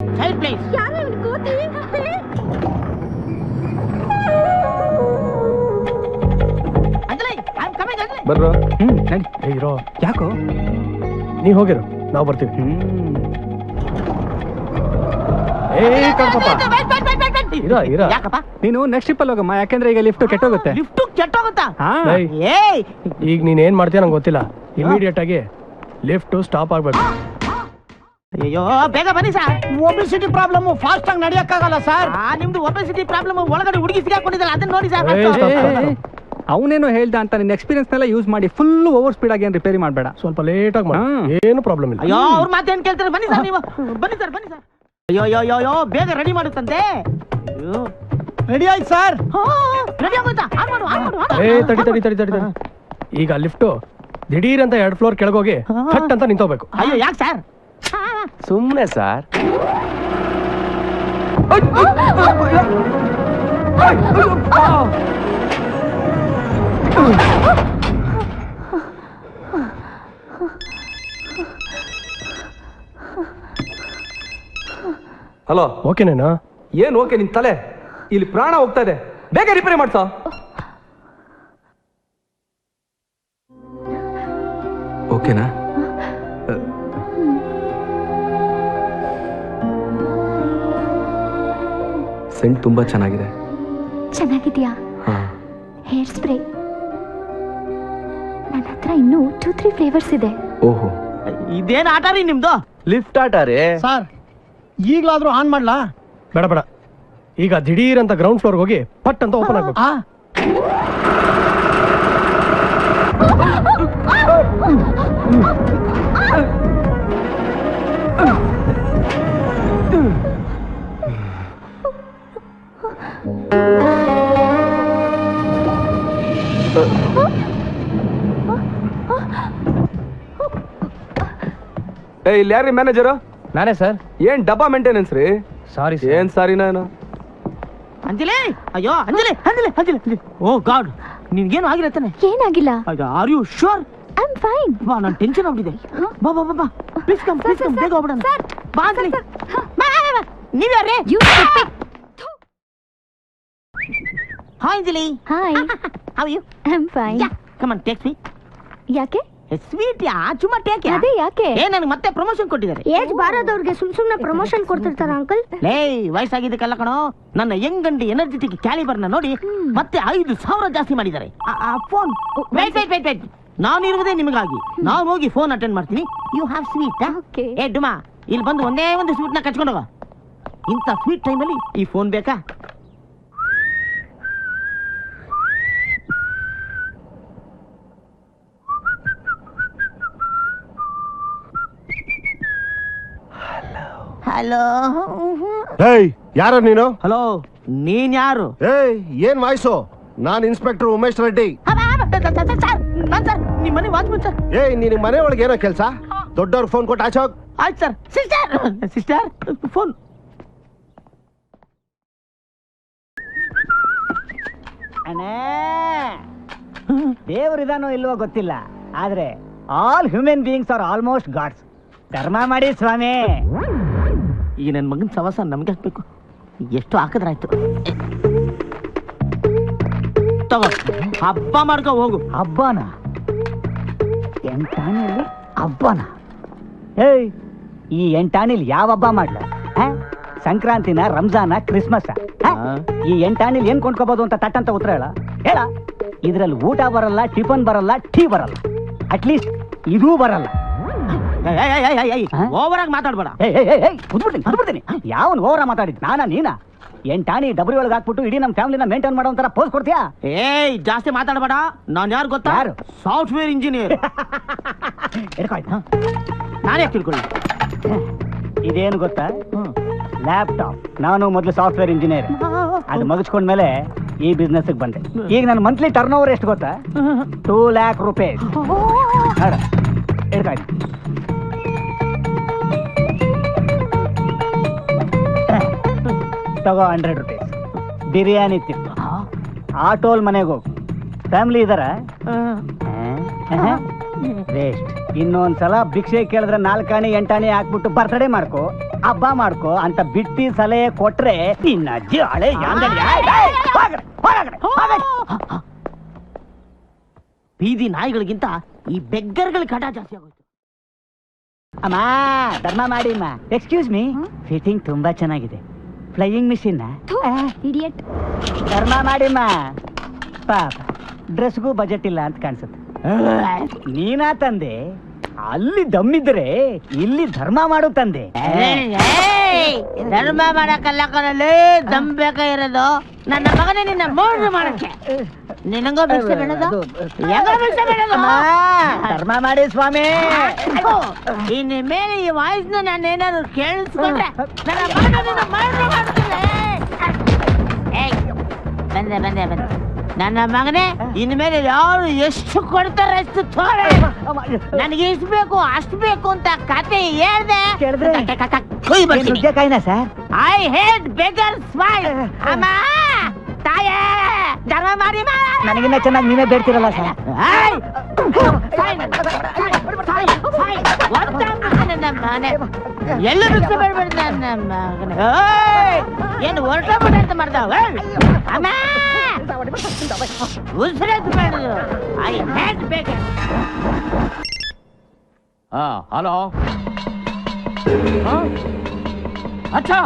Side please. ಯಾರು ಕೋತಿ Anjali I am coming Anjali ಬರ್ರೋ ಹ್ಮ್ ನಡಿ ಇರೋ ಯಾಕೋ ನೀ ಹೋಗಿರೋ ನಾವು ಬರ್ತೀವಿ ಹ್ಮ್ ಏ ಇರ ಇರ ಯಾಕಪ್ಪ ನೀನು ನೆಕ್ಸ್ಟ್ ಟ್ರಿಪ್ ಅಲ್ಲಿ ಹೋಗಮ್ಮ ಯಾಕೆಂದ್ರೆ ಈಗ ಲಿಫ್ಟ್ ಕೆಟ್ಟೋಗುತ್ತೆ ಲಿಫ್ಟ್ ಕೆಟ್ಟೋಗುತ್ತಾ ಹಾ ಏಯ್, ಏಯ್ ಈಗ ನೀನ್ ಏನ್ ಮಾಡ್ತೀಯ ನಂಗೆ ಗೊತ್ತಿಲ್ಲ ಇಮಿಡಿಯೇಟ್ ಆಗಿ ಲಿಫ್ಟ್ ಸ್ಟಾಪ್ ಆಗ್ಬೇಕು ಅಯ್ಯೋ ಬೇಗ ಬನ್ನಿ ಸರ್ ಒಬಿಸಿಟಿ ಪ್ರಾಬ್ಲಮ್ ಫಾಸ್ಟ್ ಆಗಿ ನಡೆಯಕ್ಕಾಗಲ್ಲ ಸರ್ ಆ ನಿಮ್ದು ಒಬೆಸಿಟಿ ಪ್ರಾಬ್ಲಮ್ ಒಳಗಡೆ ಹುಡುಗಿ ಸಿಗಾಕೊಂಡಿದ್ದಲ್ಲ ಅದನ್ನ ನೋಡಿ ಸರ್. ಅವನೇನೋ ಹೇಳ್ದ ಅಂತ ನಿನ್ನ ಎಕ್ಸ್ಪೀರಿಯನ್ಸ್ ನೆಲ್ಲ ಯೂಸ್ ಮಾಡಿ ಫುಲ್ ಓವರ್ ಸ್ಪೀಡ್ ಆಗಿ ಏನ್ ರಿಪೇರಿ ಮಾಡಬೇಡ. ಸ್ವಲ್ಪ ಲೇಟ್ ಆಗಿ ಮಾಡಿ. ಏನು ಪ್ರಾಬ್ಲಮ್ ಇಲ್ಲ. ಅಯ್ಯೋ ಅವ್ರ ಮಾತೇನ್ ಕೇಳ್ತಾರೆ? ಬನ್ನಿ ಸರ್ ನೀವು. ಬನ್ನಿ ಸರ್ ಬನ್ನಿ ಸರ್ ಅಯ್ಯೋ ಅಯ್ಯೋ ಅಯ್ಯೋ ಬೇಗ ರೆಡಿ ಮಾಡುತ್ತಂತೆ ಅಯ್ಯೋ. ರೆಡಿ ಆಯ್ತು ಸರ್ ರೆಡಿ ಆಗೋಯ್ತಾ? ಆನ್ ಮಾಡು ಆನ್ ಮಾಡು ಆನ್ ಏ ತಡಿ ತಡಿ ತಡಿ ತಡಿ ಈಗ ಲಿಫ್ಟ್ ದಿಢೀರ್ ಅಂತ ಎರಡ್ ಫ್ಲೋರ್ ಕೆಳಗೋಗಿ ಫಟ್ ಅಂತ ನಿಂತೋಗ್ಬೇಕು. ಅಯ್ಯೋ ಯಾಕೆ ಸರ್ ಸುಮ್ಮನೆ ಸರ್. ಹಲೋ. ಓಕೆನೇನಾ ಏನ್ ಓಕೆ ನಿನ್ ತಲೆ? ಇಲ್ಲಿ ಪ್ರಾಣ ಹೋಗ್ತಾ ಇದೆ. ಬೇಗ ರಿಪೇರಿ ಮಾಡ್ಸೋ. ಓಕೆನಾ? ಸೆಂಟ್ ತುಂಬಾ ಚೆನ್ನಾಗಿದೆ. ಚೆನ್ನಾಗಿದ್ಯಾ? ಹಾ. Hair spray. ನನ್ನ ಹತ್ರ ಇನ್ನೂ ಟೂ ತ್ರೀ ಫ್ಲೇವರ್ಸ್ ಇದೆ. ಓಹೋ. ಇದೇನ್ ಆಟ ರೀ ನಿಮ್ದು? ಲಿಫ್ಟ್ ಆಟ ರೀ. ಸರ್ ಈಗ್ಲಾದ್ರೂ ಆನ್ ಮಾಡ್ಲಾ? ಬೇಡ ಬೇಡ. ಈಗ ದಿಢೀರ್ ಅಂತ ಗ್ರೌಂಡ್ ಫ್ಲೋರ್ ಹೋಗಿ ಪಟ್ ಅಂತ ಓಪನ್ ಆಗ್ಬೇಕು. ಆ. ಏ ಇಲ್ಲಿ ಯಾರ್ರಿ ಮ್ಯಾನೇಜರ್ ನಾನೇ ಸರ್. ಏನ್ ಡಬ್ಬಾ ಮೇಂಟೆನೆನ್ಸ್ ರೀ? ಸಾರಿ ಏನ್ ಸಾರಿ ನಾನು? ಅಂಜಲಿ ಅಯ್ಯೋ ಅಂಜಲಿ ಅಂಜಲಿ ಅಂಜಲಿ ಅಂಜಲಿ. ಓ ಗಾಡ್ ನಿನ್ಗೇನು ತಾನೆ? ಏನಾಗಿಲ್ಲ? Are you sure I am fine ಬಾ ನಾನು ಟೆನ್ಷನ್ ಆಗ್ಬಿಟ್ಟಿದೆ. ಬಾ ಬಾ ಬಾ ಬಾ. ಪ್ಲೀಸ್ ಕಮ್ ಪ್ಲೀಸ್ ಕಮ್ ಬೇಗ ಹೋಗ್ಬಿಡೋಣ. ಬಾ ಅಂಜಲಿ. ಬಾ, ಬಾ, ಬಾ. ನೀವ್ಯಾರೇ you hi Anjali. Hi how you I am fine yeah come on take me ಯಾಕೆ? Sweet yeah? ಚುಮ್ಮ ಯಾಕೆ ಅದೇ ಯಾಕೆ? ಏ ನನಗೆ ಮತ್ತೆ ಪ್ರಮೋಷನ್ ಕೊಟ್ಟಿದ್ದಾರೆ. ಏಜ್ ಬಾರದವ್ರಿಗೆ ಸುಮ್ ಸುಮ್ನೆ ಪ್ರಮೋಷನ್ ಕೊಡ್ತಿರ್ತಾರ ಅಂಕಲ್ ಲೇ ವಯಸ್ಸಾಗಿದ್ದಕ್ಕೆಲ್ಲ ಕಣೋ. ನನ್ನ ಯಂಗ್ ಅಂಡ್ ಎನರ್ಜೆಟಿಕ್ ಕ್ಯಾಲಿಬರ್ನ ನೋಡಿ ಮತ್ತೆ ಐದು ಸಾವಿರ ಜಾಸ್ತಿ ಮಾಡಿದ್ದಾರೆ. Phone wait wait wait wait ನಾನು ಇರುವುದೇ ನಿಮಗಾಗಿ. ನಾನು ಹೋಗಿ ಫೋನ್ ಅಟೆಂಡ್ ಮಾಡ್ತೀನಿ. You have sweet. ಏ ಡುಮಾ ಇಲ್ಲಿ ಬಂದು ಒಂದೇ ಒಂದು ಸ್ವೀಟ್ನ ಕಚ್ಕೊಂಡು ಹೋಗ. ಇಂಥ ಸ್ವೀಟ್ ಟೈಮಲ್ಲಿ ಈ ಫೋನ್ ಬೇಕಾ? ಹಲೋ. ಏಯ್ ಯಾರ ನೀನು? ಹಲೋ ನೀನ್ ಯಾರು? ಏಯ್ ಏನ್ ವಾಯ್ಸು? ನಾನ್ ಇನ್ಸ್ಪೆಕ್ಟರ್ ಉಮೇಶ್ ರೆಡ್ಡಿ. ಸರ್ ನಾನ್ ಸರ್ ನಿಮ್ಮ ಮನೆ ವಾಚ್ಮನ್ ಸರ್. ಏಯ್ ನಿನ್ ಮನೆ ಒಳಗೆ ಏನೋ ಕೆಲ್ಸ? ದೊಡ್ಡವ್ರ ಫೋನ್ ಕೊಟ್ಟು ಆಚೋಗ್ ಆಯ್ತು ಸರ್ ಸಿಸ್ಟರ್ ಸಿಸ್ಟರ್ ಫೋನ್ ದೇವರಿದಾನೋ ಇಲ್ವೋ ಗೊತ್ತಿಲ್ಲ ಆದ್ರೆ all human beings are almost gods ಕರ್ಮ ಮಾಡಿ ಸ್ವಾಮಿ. ಈ ನನ್ನ ಮಗನ ಸವಾಸ ನಮ್ಗೆ ಹಾಕ್ಬೇಕು. ಎಷ್ಟು ಹಾಕಿದ್ರಾಯ್ತು. ತಗೋ ಹಬ್ಬ ಮಾಡ್ಕೊ ಹೋಗು. ಹಬ್ಬನ? ಎಂಟಾಣಿಯಲ್ಲಿ ಹಬ್ಬನ? ಏಯ್ ಈ ಎಂಟಾಣಿಲಿ ಯಾವ ಹಬ್ಬ ಮಾಡ್ಲ? ಸಂಕ್ರಾಂತಿನ ರಂಜಾನ ಕ್ರಿಸ್ಮಸ್ ಈ ಎಂಟಾಣಿಲಿ ಏನ್ ಕೊಂಡ್ಕೋಬಹುದು ಅಂತ ತಟ್ಟಂತ ಉತ್ತರ ಹೇಳ. ಹೇಳ. ಇದ್ರಲ್ಲಿ ಊಟ ಬರಲ್ಲ ಟಿಫನ್ ಬರಲ್ಲ ಟೀ ಬರಲ್ಲ. ಅಟ್ಲೀಸ್ಟ್ ಇದೂ ಬರಲ್ಲ? ಓವರ್ ಆಗಿ ಮಾತಾಡ್ಬೇಡ. ಕುದ್ಬಿಡ್ತೀನಿ ಕುದ್ಬಿಡ್ತೀನಿ ಯಾವನ್ ಓವರ ಮಾತಾಡಿದ್? ನಾನಾ ನೀನಾ? ಎಂಟಾಣಿ ಡಬ್ರಿ ಒಳಗೆ ಹಾಕ್ಬಿಟ್ಟು ಇಡೀ ನಮ್ಮ ಫ್ಯಾಮಿಲಿನ ಮೇಂಟೈನ್ ಮಾಡೋ ಒಂಥರ ಪೋಸ್ ಕೊಡ್ತೀಯಾ? ಏಯ್ ಜಾಸ್ತಿ ಮಾತಾಡಬೇಡ. ನಾನು ಯಾರು ಗೊತ್ತಾ? ಯಾರು? ಸಾಫ್ಟ್ವೇರ್ ಇಂಜಿನಿಯರ್ ಹಿಡ್ಕಾಯ್ತಾ ನಾನೇ ತಿಳ್ಕೊಳ್ಳಿ. ಇದೇನು ಗೊತ್ತಾ? ಲ್ಯಾಪ್ಟಾಪ್ ನಾನು ಮೊದಲು ಸಾಫ್ಟ್ವೇರ್ ಇಂಜಿನಿಯರ್ ಅದು ಮುಗಿಸ್ಕೊಂಡ್ಮೇಲೆ ಈ ಬಿಸ್ನೆಸ್ ಬಂದೆ. ಈಗ ನನ್ನ ಮಂತ್ಲಿ ಟರ್ನ್ ಓವರ್ ಎಷ್ಟು ಗೊತ್ತಾ? ಟೂ ಲ್ಯಾಕ್ ರುಪೀಸ್ ಹಿಡ್ಕಾಯ್ತು ತಗೋ ಹಂಡ್ರೆಡ್ ರುಪೀಸ್ ಬಿರಿಯಾನಿ ತಿನ್ನು. ಆಟೋಲ್ ಮನೆಗೆ ಹೋಗು. ಫ್ಯಾಮಿಲಿ ಇದಾರ? ವೇಸ್ಟ್ ಇನ್ನೊಂದ್ಸಲ ಭಿಕ್ಷೆ ಕೇಳಿದ್ರೆ ನಾಲ್ಕಾಣಿ ಎಂಟಾಣಿ ಹಾಕ್ಬಿಟ್ಟು ಬರ್ತಡೇ ಮಾಡ್ಕೋ ಹಬ್ಬ ಮಾಡ್ಕೋ ಅಂತ ಬಿಟ್ಟಿ ಸಲಹೆ ಕೊಟ್ರೆ ನಿನ್ನ ಅಜ್ಜಿ ಹಳೆ. ಬೀದಿ ನಾಯಿಗಳಿಗಿಂತ ಈ ಬೆಗ್ಗರ್ಗಳ ಕಟ ಜಾಸ್ತಿ ಆಗೋಯ್ತು. ಅಮ್ಮ ಧರ್ಮ ಮಾಡಿ ಅಮ್ಮ ಎಕ್ಸ್ಕ್ಯೂಸ್ ಮೀ ಫಿಟ್ಟಿಂಗ್ ತುಂಬಾ ಚೆನ್ನಾಗಿದೆ. ಫ್ಲೈಯಿಂಗ್ ಮಿಷಿನ್ ಇಡಿಯಟ್ ಧರ್ಮ ಮಾಡಿಮ್ಮ. ಪಾಪ ಡ್ರೆಸ್ಗೂ ಬಜೆಟ್ ಇಲ್ಲ ಅಂತ ಕಾಣಿಸುತ್ತೆ. ನೀನಾ ತಂದೆ? ಅಲ್ಲಿ ದಮ್ಮಿದ್ರೆ ಇಲ್ಲಿ ಧರ್ಮ ಮಾಡು ತಂದೆ. ಧರ್ಮ ಮಾಡಕ್ಕಲ್ಲ ದಮ್ ಬೇಕ ಇರೋದು ನನ್ನ ಮಗನೇ ನಿನ್ನ ಮೋಡ್ರು ಮಾಡಕ್ಕೆ. ನಿನಗೋ ಭಿಕ್ಷೆ ಬೇಡದು ಹೆಂಗೋ ಧರ್ಮ ಮಾಡಿ ಸ್ವಾಮಿ ಇನ್ನ ಮೇಲೆ ಈ ವಾಯ್ಸ್ ನಾನು ಏನಾದ್ರು ಕೇಳಿಸ್ಕೊಂಡ್ರೆ ನನ್ನ ಮಗನ ನಿನ್ನ ಮೋಡ್ರು ಮಾಡ್ತೀನಿ ಏಯ್, ಬಂದೆ ಬಂದೆ ಬಂದೆ ನನ್ನ ಮಗನೇ ಇನ್ಮೇಲೆ ಯಾರು ಎಷ್ಟು ಕೊಡ್ತಾರೆ ಅಷ್ಟು ತೋರೆ ನನಗೆ ಇಷ್ಟು ಬೇಕು ಅಷ್ಟು ಬೇಕು ಅಂತ ಕತೆ ಹೇಳ್ದೆ ಕೇಳಿದ್ರೆ? ಕೈ ಬರ್ತೀನಿ. ನುಗ್ಗೆಕಾಯಿನ sir I hate beggar smile ಅಮ್ಮ ತಾಯೇ ಜಗಳ ಮಾಡಿ ನನಗಿನ್ನ ಚೆನ್ನಾಗಿ ನೀನೇ ಬೇಡ್ತಿರಲ್ಲ ಸರ್. ಎಲ್ಲೂ ಬಿಟ್ಟು ಬೇಡ್ಬೇಡ ನನ್ನ ಮಗನ? ಏನು ಹೊರಟೋಗ್ಬಿಡ ಅಂತ ಮಾಡ್ದಾವ ಉಸಿರದ್ದು ಬೇಡ ಐ ಹ್ಯಾಡ್ ಹಲೋ? ಅಚ್ಚಾ.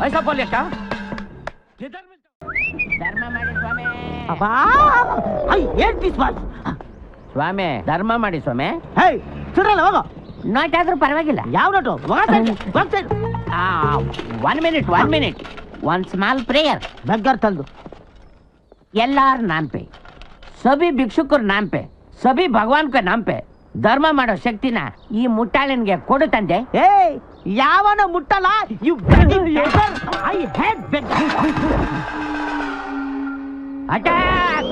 ವಯಸ್ಸಪ್ಪಲ್ಲಿ ಧರ್ಮ ಮಾಡಿ ಸ್ವಾಮಿ. ಧರ್ಮ ಮಾಡಿ ಸ್ವಾಮಿ. ಹೇ ಸುರಲ್ಲ ಹೋಗೋ. ನೋಟ್ ಆದ್ರೂ ಪರವಾಗಿಲ್ಲ. ಯಾವ note? One minute one minute one small prayer beggar ತಂದು. ಎಲ್ಲಾರ್ ನಾಂಪೆ. ಸಬಿ ಭಿಕ್ಷುಕರ್ ನಾಂಪೆ. ಸಬಿ ಭಗವಾನ್ ಕ ನಾಂಪೆ. ಧರ್ಮ ಮಾಡೋ ಶಕ್ತಿನ ಈ ಮುಟ್ಟಾಳನ್ಗೆ ಕೊಡು ತಂದೆ. ಏಯ್ యావన ముట్టలా? యు ఐ హెడ్ అటాక్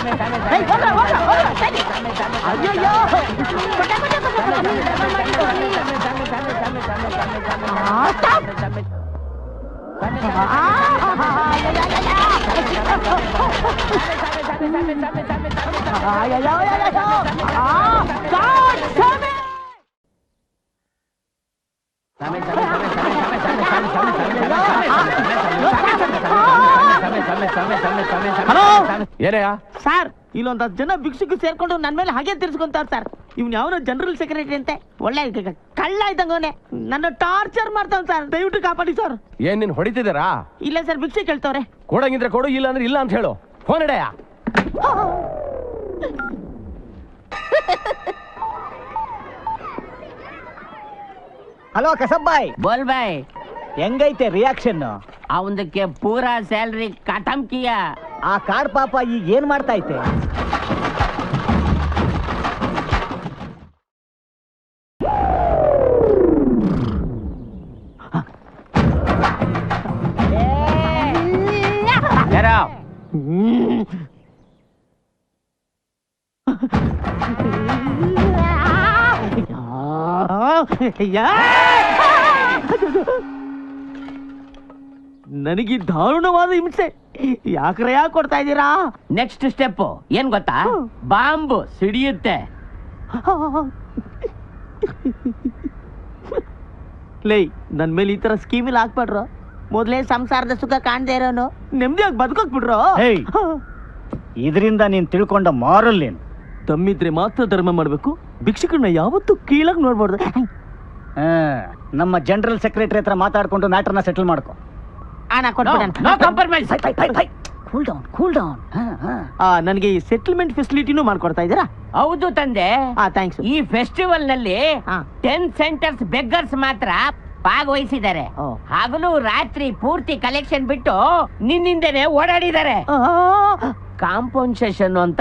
ಯಾವನ ಮುಟ್ಟಲ್ಲ you I hate beggar attack hello? ಏನಯ್ಯ ಸರ್ ಇಲ್ಲೊಂದ್ ಹತ್ತು ಜನ ಭಿಕ್ಷುಕು ಸೇರ್ಕೊಂಡು ನನ್ನ ಮೇಲೆ ಹಾಗೆ ತಿರ್ಸ್ಕೊಂತಾರ ಸರ್. ಇವ್ನು ಯಾವನೋ ಜನರಲ್ ಸೆಕ್ರೆಟರಿ ಅಂತೆ. ಒಳ್ಳೆ ಕಳ್ಳ ಇದ್ದಂಗೆ ನನ್ನ ಟಾರ್ಚರ್ ಮಾಡ್ತಾವ್ ಸರ್. ದಯವಿಟ್ಟು ಕಾಪಾಡಿ ಸರ್. ಏನ್ ನೀನ್ ಹೊಡಿತಿದ್ದೀರಾ? ಇಲ್ಲ ಸರ್ ಭಿಕ್ಷೆ ಕೇಳ್ತವ್ರೆ. ಕೊಡಂಗಿದ್ರೆ ಕೊಡು ಇಲ್ಲ ಅಂದ್ರೆ ಇಲ್ಲ ಅಂತ ಹೇಳು. ಫೋನ್ ಇಡಯ್ಯ ಹಲೋ ಕಸಬ್ಬಾಯ್ ಬೋಲ್ ಬಾಯ್. ಹೆಂಗೈತೆ ರಿಯಾಕ್ಷನ್ ಅವನಕ್ಕೆ ಪೂರಾ ಸ್ಯಾಲ್ರಿ ಕಟಂಕಿಯ. ಕಿಯಾ ಆ ಕಾರ್ ಪಾಪ ಈಗ ಏನ್ ಮಾಡ್ತಾ ಐತೆ ಯಾರೋ ನನಗೆ ದಾರುಣವಾದ ಹಿಂಸೆ. ಯಾಕ್ರೆ ಯಾಕೆ ಕೊಡ್ತಾ ಇದ್ದೀರಾ? ನೆಕ್ಸ್ಟ್ ಸ್ಟೆಪ್ ಏನ್ ಗೊತ್ತಾ? ಬಾಂಬು ಸಿಡಿಯುತ್ತೆ. ಲೇ ನನ್ ಮೇಲೆ ಈ ತರ ಸ್ಕೀಮಲ್ಲಿ ಹಾಕ್ಬೇಡ್ರು? ಮೊದ್ಲೇ ಸಂಸಾರದ ಸುಖ ಕಾಣ್ದೇ ಇರೋನು. ನೆಮ್ಮದಿಯಾಗಿ ಬದುಕೋಕ್ ಬಿಡ್ರು ಹೇಯ್. ಇದರಿಂದ ನೀನ್ ತಿಳ್ಕೊಂಡ ಮಾರಲ್ ಏನು? ತಮ್ಮಿದ್ರೆ ಮಾತ್ರ ಧರ್ಮ ಮಾಡ್ಬೇಕು. ಭಿಕ್ಷುಕಣ್ಣ ಯಾವತ್ತೂ ಕೀಳಾಗಿ ನೋಡ್ಬಾರ್ದು. ನಮ್ಮ ಜನರಲ್ ಸೆಕ್ರೆಟರಿ ಹತ್ರ ಮಾತಾಡ್ಕೊಂಡು ಮ್ಯಾಟರ್ನ ಸೆಟಲ್ ಮಾಡ್ಕೊ. Compromise cool down cool down ನನಗೆ ಈ ಸೆಟಲ್ಮೆಂಟ್ ಫೆಸಿಲಿಟಿನೂ ಮಾಡ್ಕೊಡ್ತಾ ಇದ್ದೀರಾ? ಹೌದು ತಂದೆ. ಥ್ಯಾಂಕ್ಸ್ ಈ ಫೆಸ್ಟಿವಲ್ನಲ್ಲಿ. ಟೆನ್ ಸೆಂಟರ್ಸ್ ಬೆಗ್ಗರ್ಸ್ ಮಾತ್ರ ಭಾಗವಹಿಸಿದ್ದಾರೆ. ಹಗಲು ರಾತ್ರಿ ಪೂರ್ತಿ ಕಲೆಕ್ಷನ್ ಬಿಟ್ಟು ನಿನ್ನಿಂದೇನೆ ಓಡಾಡಿದ್ದಾರೆ. ಕಾಂಪನ್ಸೇಷನ್ ಅಂತ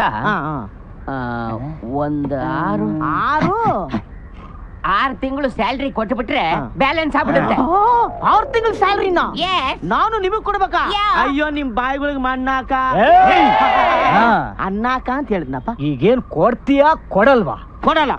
ಒಂದು ಒಂದ್ ಆರು. ಆರು? ಆರ್ ತಿಂಗಳು ಸ್ಯಾಲ್ರಿ ಕೊಟ್ಬಿಟ್ರೆ. ಬ್ಯಾಲೆನ್ಸ್ ಆಗ್ಬಿಡುತ್ತೆ. ಆರು ತಿಂಗಳು ಸ್ಯಾಲ್ರಿನ. ನಾನು ನಿಮಗ್ ಕೊಡ್ಬೇಕಾ? ಅಯ್ಯೋ ನಿಮ್ ಬಾಯಿಗಳಿಗೆ ಮಣ್ಣಾಕ. ಅನ್ನಾಕ ಅಂತ ಹೇಳಿದ್ನಪ್ಪ. ಈಗೇನ್ ಕೊಡ್ತೀಯಾ ಕೊಡಲ್ವಾ? ಕೊಡಲ್ಲ.